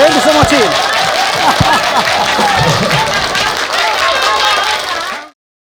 Thank you so much, Ian.